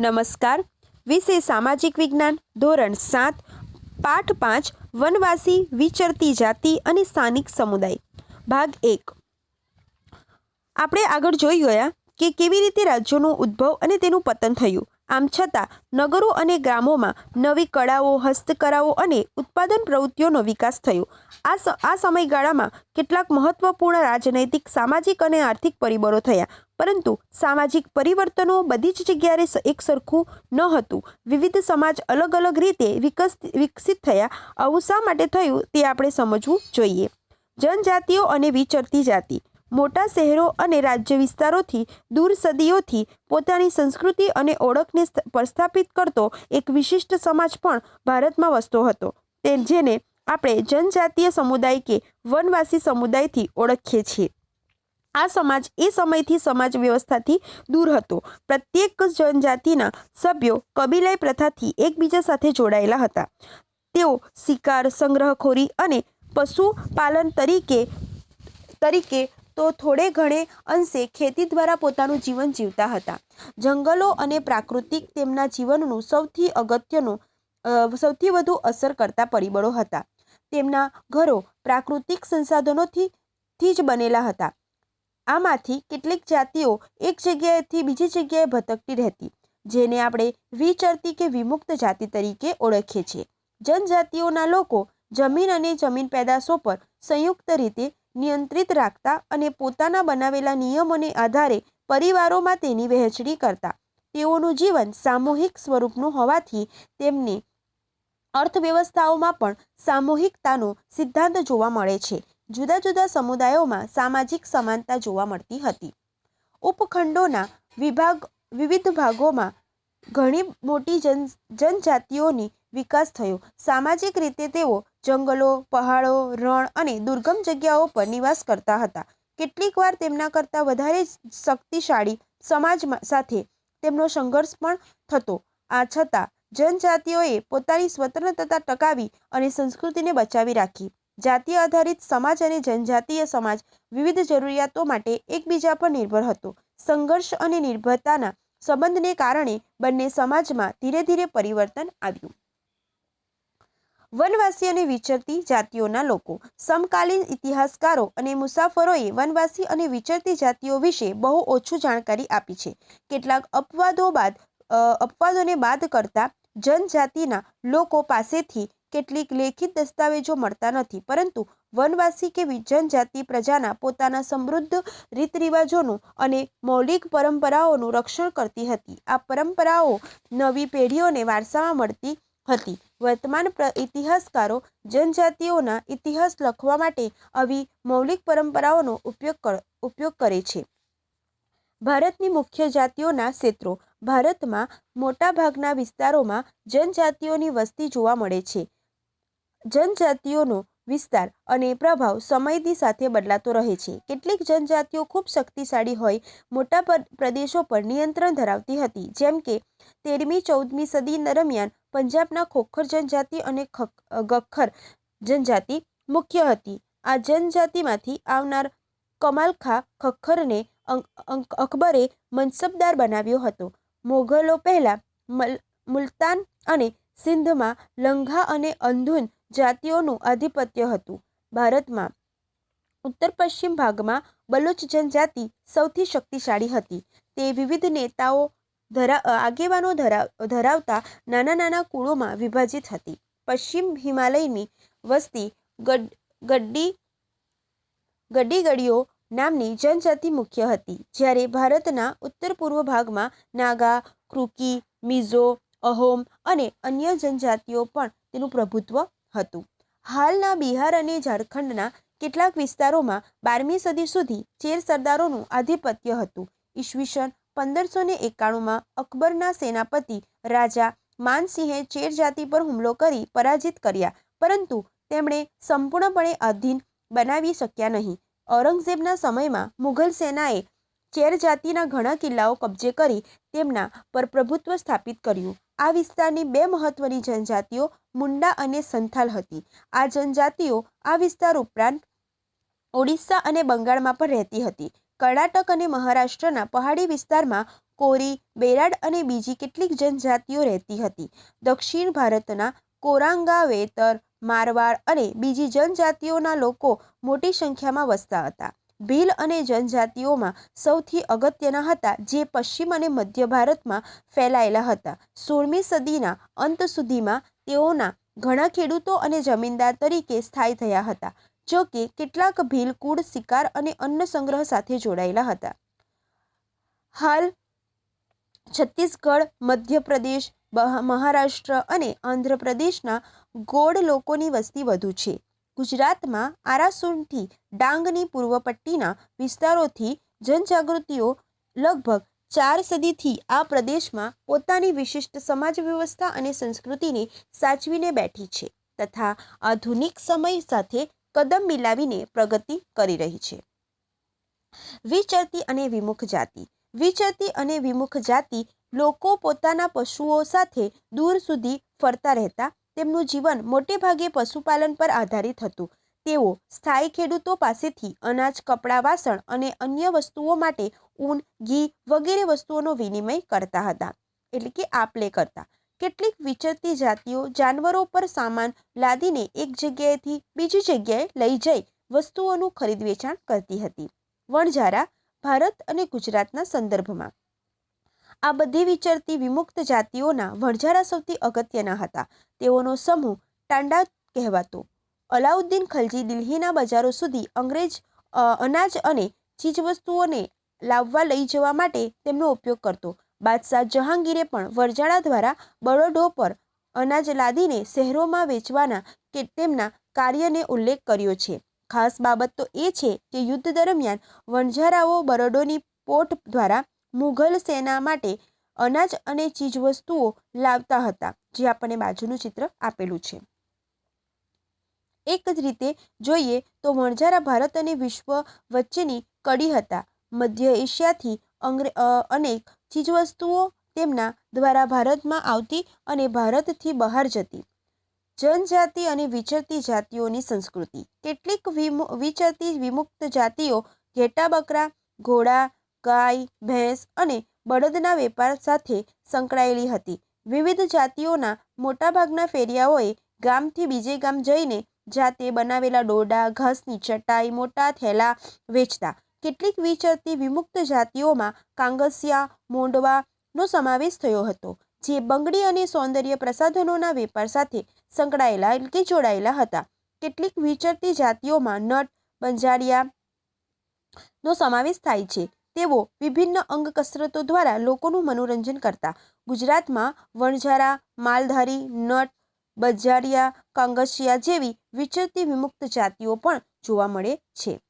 નમસ્કાર. વિષય સામાજિક વિજ્ઞાન, ધોરણ સાત, પાઠ પાંચ, વનવાસી, વિચરતી જાતિ અને સ્થાનિક સમુદાય. ભાગ એક. આપણે આગળ જોઈ ગયા કે કેવી રીતે રાજ્યોનો ઉદ્ભવ અને તેનું પતન થયું? આમ છતાં, નગરો અને ગ્રામોમાં નવી કળાઓ, હસ્તકળાઓ અને ઉત્પાદન પ્રવૃત્તિઓનો વિકાસ થયો. આ આ સમયગાળામાં કેટલાક મહત્વપૂર્ણ રાજનૈતિક, સામાજિક અને આર્થિક પરિબળો થયા. પરંતુ સામાજિક પરિવર્તનો બધી જ જગ્યાએ એક સરખું ન હતું. વિવિધ સમાજ અલગ અલગ રીતે વિકસ, વિકસિત થયા. આવું શા માટે થયું તે આપણે સમજવું જોઈએ. જનજાતિઓ અને વિચરતી જાતિ. મોટા શહેરો અને રાજ્ય વિસ્તારોથી દૂર સદીઓથી પોતાની સંસ્કૃતિ અને ઓળખને સ્થ- પ્રસ્થાપિત કરતો એક વિશિષ્ટ સમાજ પણ ભારતમાં વસતો હતો. તે જેને આપણે જનજાતીય સમુદાય કે વનવાસી સમુદાયથી ઓળખીએ છીએ. આ સમાજ એ સમયથી સમાજ વ્યવસ્થાથી દૂર હતો. પ્રત્યેક જનજાતિના સભ્યો કબીલાઈ પ્રથાથી એકબીજા સાથે જોડાયેલા હતા. તેઓ શિકાર, સંગ્રહખોરી અને પશુપાલન તરીકે તરીકે તો થોડે ઘણે અંશે ખેતી દ્વારા પોતાનું જીવન જીવતા હતા. જંગલો અને પ્રાકૃતિક તેમના જીવનનું સૌથી અગત્યનું સૌથી વધુ અસર કરતા પરિબળો હતા. તેમના ઘરો પ્રાકૃતિક સંસાધનોથી, થી જ બનેલા હતા. આમાંથી કેટલીક જાતિઓ એક જગ્યાએથી બીજી જગ્યાએ ભટકતી રહેતી, જેને આપણે વિચરતી કે વિમુક્ત જાતિ તરીકે ઓળખીએ છીએ. જનજાતિઓના લોકો જમીન અને જમીન પેદાશો પર સંયુક્ત રીતે નિયંત્રિત રાખતા અને પોતાના બનાવેલા નિયમોને આધારે પરિવારોમાં તેની વહેંચણી કરતા. તેઓનું જીવન સામૂહિક સ્વરૂપનું હોવાથી તેમને અર્થવ્યવસ્થાઓમાં પણ સામૂહિકતાનો સિદ્ધાંત જોવા મળે છે. જુદા જુદા સમુદાયોમાં સામાજિક સમાનતા જોવા મળતી હતી. ઉપખંડોના વિભાગ વિવિધ ભાગોમાં ઘણી મોટી જન, જનજાતિઓની વિકાસ થયો. સામાજિક રીતે તેઓ જંગલો, પહાડો, રણ અને દુર્ગમ જગ્યાઓ પર નિવાસ કરતા હતા. કેટલીક વાર તેમના કરતાં વધારે શક્તિશાળી સમાજ સાથે તેમનો સંઘર્ષ પણ થતો. આ છતાં, જનજાતિઓએ પોતાની સ્વતંત્રતા ટકાવી અને સંસ્કૃતિને બચાવી રાખી. જાતિ આધારિત સમાજ અને જનજાતીય સમાજ વિવિધ જરૂરિયાતો માટે એકબીજા પર નિર્ભર હતો. સંઘર્ષ અને નિર્ભરતાના સંબંધને કારણે બંને સમાજમાં ધીરે ધીરે પરિવર્તન આવ્યું. વનવાસી અને વિચરતી જાતિઓના લોકો, સમકાલીન ઇતિહાસકારો અને મુસાફરોએ વનવાસી અને વિચરતી જાતિઓ વિશે બહુ ઓછું જાણકારી આપી છે. કેટલાક અપવાદો બાદ અપવાદોને બાદ કરતા જનજાતિના લોકો પાસેથી કેટલીક લેખિત દસ્તાવેજો મળતા નથી. પરંતુ વનવાસી કે જનજાતિ પ્રજાના પોતાના સમૃદ્ધ રીત રિવાજોનું અને મૌલિક પરંપરાઓનું રક્ષણ કરતી હતી. આ પરંપરાઓ નવી પેઢીઓને વારસામાં મળતી હતી. વર્તમાન ઇતિહાસકારો જનજાતિઓના ઇતિહાસ લખવા માટે આવી મૌલિક પરંપરાઓનો ઉપયોગ ઉપયોગ કરે છે. ભારતની મુખ્ય જાતિઓના ક્ષેત્રો. ભારતમાં મોટાભાગના વિસ્તારોમાં જનજાતિઓની વસ્તી જોવા મળે છે. જનજાતિઓનો વિસ્તાર અને પ્રભાવ સમયની સાથે બદલાતો રહે છે. કેટલીક જનજાતિઓ ખૂબ શક્તિશાળી હોય, મોટા પ્રદેશો પર નિયંત્રણ ધરાવતી હતી, જેમ કે તેરમી, ચૌદમી સદી દરમિયાન પંજાબના ખોખર જનજાતિ અને ગખ્ખર જનજાતિ મુખ્ય હતી. આ જનજાતિમાંથી આવનાર કમાલખા ખખ્ખરને અં- અં- અકબરે મનસબદાર બનાવ્યો હતો. મોગલો પહેલાં મલ, મુલતાન અને સિંધમાં લંઘા અને અંધુન જાતિઓનું આધિપત્ય હતું. ભારતમાં ઉત્તર પશ્ચિમ ભાગમાં બલુચ જનજાતિ સૌથી શક્તિશાળી હતી. તે વિવિધ નેતાઓ ધરા આગેવાનો ધરાવ ધરાવતા નાના નાના કુળોમાં વિભાજિત હતી. પશ્ચિમ હિમાલયની વસ્તી ગડ, ગડ્ડી ગડીગડીઓ નામની જનજાતિ મુખ્ય હતી. જ્યારે ભારતના ઉત્તર પૂર્વ ભાગમાં નાગા, કૃકી, મિઝો, અહોમ અને અન્ય જનજાતિઓ પણ તેનું પ્રભુત્વ હતું. હાલના બિહાર અને ઝારખંડના કેટલાક વિસ્તારોમાં બારમી સદી સુધી ચેર સરદારોનું આધિપત્ય હતું. ઈસવીસન પંદરસો ને એકાણુંમાં અકબરના સેનાપતિ રાજા માનસિંહે ચેર જાતિ પર હુમલો કરી પરાજિત કર્યા, પરંતુ તેમણે સંપૂર્ણપણે અધીન બનાવી શક્યા નહીં. ઔરંગઝેબના સમયમાં મુઘલ સેનાએ ચેર જાતિના ઘણા કિલ્લાઓ કબજે કરી તેમના પર પ્રભુત્વ સ્થાપિત કર્યું. આ વિસ્તારની બે મહત્વની જનજાતિઓ મુંડા અને સંથાલ હતી. આ જનજાતિઓ આ વિસ્તાર ઉપરાંત ઓડિશા અને બંગાળમાં પણ રહેતી હતી. કર્ણાટક અને મહારાષ્ટ્રના પહાડી વિસ્તારમાં કોરી, બેરાડ અને બીજી કેટલીક જનજાતિઓ રહેતી હતી. દક્ષિણ ભારતના કોરાંગા, વેતર, મારવાડ અને બીજી જનજાતિઓના લોકો મોટી સંખ્યામાં વસતા હતા. ભીલ અને જનજાતિઓમાં સૌથી અગત્યના હતા જે પશ્ચિમ અને મધ્ય ભારતમાં ફેલાયેલા હતા. સોળમી સદીના અંત સુધીમાં તેઓના ઘણા ખેડૂતો અને જમીનદાર તરીકે સ્થાયી થયા હતા, જો કે કેટલાક ભીલ કુળ, શિકાર અને અન્ન સંગ્રહ સાથે જોડાયેલા હતા. હાલ છત્તીસગઢ, મધ્યપ્રદેશ મહારાષ્ટ્ર અને આંધ્રપ્રદેશના ગોળ લોકોની વસ્તી વધુ છે. ગુજરાતમાં આરાસુરથી ડાંગની પૂર્વ પટ્ટીના વિસ્તારોથી જનજાગૃતિઓ લગભગ ચાર સદીથી આ પ્રદેશમાં પોતાની વિશિષ્ટ સમાજ વ્યવસ્થા અને સંસ્કૃતિને સાચવીને બેઠી છે તથા આધુનિક સમય સાથે કદમ મિલાવીને પ્રગતિ કરી રહી છે. વિચરતી અને વિમુખ જાતિ. વિચરતી અને વિમુખ જાતિ લોકો પોતાના પશુઓ સાથે દૂર સુધી ફરતા રહેતા તેમનું જીવન મોટે ભાગે પશુપાલન પર આધારિત હતું. તેઓ સ્થાયી ખેડૂતો પાસેથી અનાજ, કપડાં, વાસણ અને અન્ય વસ્તુઓ માટે ઊન, ઘી વગેરે વસ્તુઓનો વિનિમય કરતા હતા. એટલે કે આપ લે કરતા. કેટલીક વિચરતી જાતિઓ જાનવરો પર સામાન લાદીને એક જગ્યાએથી બીજી જગ્યાએ લઈ જઈ વસ્તુઓનું ખરીદ વેચાણ કરતી હતી. વણઝારા ભારત અને ગુજરાતના સંદર્ભમાં. આ બધી વિચરતી વિમુક્ત જાતિઓના વણઝારા સૌથી અગત્યના હતા. તેઓનો સમૂહ ટાંડા કહેવાતો. અલાઉદ્દીન ખલજી દિલ્હીના બજારો સુધી અંગ્રેજ અનાજ અને ચીજવસ્તુઓને લાવવા લઈ જવા માટે તેમનો ઉપયોગ કરતો. બાદશાહ જહાંગીરે પણ વરજાળા દ્વારા બળદો પર અનાજ લાદીને શહેરોમાં વેચવાના કે તેમના કાર્યને ઉલ્લેખ કર્યો છે. ખાસ બાબત તો એ છે કે યુદ્ધ દરમિયાન વણઝારાઓ બરડોની પોટ દ્વારા મુઘલ સેના માટે અનાજ અને ચીજવસ્તુઓ લાવતા હતા, જે આપણને બાજુનું ચિત્ર આપેલું છે. એક જ રીતે જોઈએ તો વણઝારા ભારત અને વિશ્વ વચ્ચેની કડી હતા. મધ્ય એશિયાથી અંગ્રે અનેક ચીજવસ્તુઓ તેમના દ્વારા ભારતમાં આવતી અને ભારતથી બહાર જતી. જનજાતિ અને વિચરતી જાતિઓની સંસ્કૃતિ. કેટલીક વિમુ, વિચરતી વિમુક્ત જાતિઓ ઘેટા બકરા ઘોડા ગાય, ભેંસ અને બળદના વેપાર સાથે સંકળાયેલી હતી. વિવિધ જાતિઓના મોટાભાગના ફેરિયાઓએ ગામથી બીજે ગામ જઈને જાતે બનાવેલા દોરડા ઘાસની ચટાઈ, મોટા થેલા વેચતા. કેટલીક વિચરતી વિમુક્ત જાતિઓમાં કાંગસિયા, મોંડવાનો સમાવેશ થયો હતો, જે બંગડી અને સૌંદર્ય પ્રસાધનોના વેપાર સાથે સંકળાયેલા કે જોડાયેલા હતા. કેટલીક વિચરતી જાતિઓમાં નટ બંજારિયા નો સમાવેશ થાય છે. તેઓ વિભિન્ન અંગ કસરતો દ્વારા લોકોનું મનોરંજન કરતા. ગુજરાતમાં વણઝારા, માલધારી, નટ, બજારિયા, કાંગસિયા જેવી વિચરતી વિમુક્ત જાતિઓ પણ જોવા મળે છે.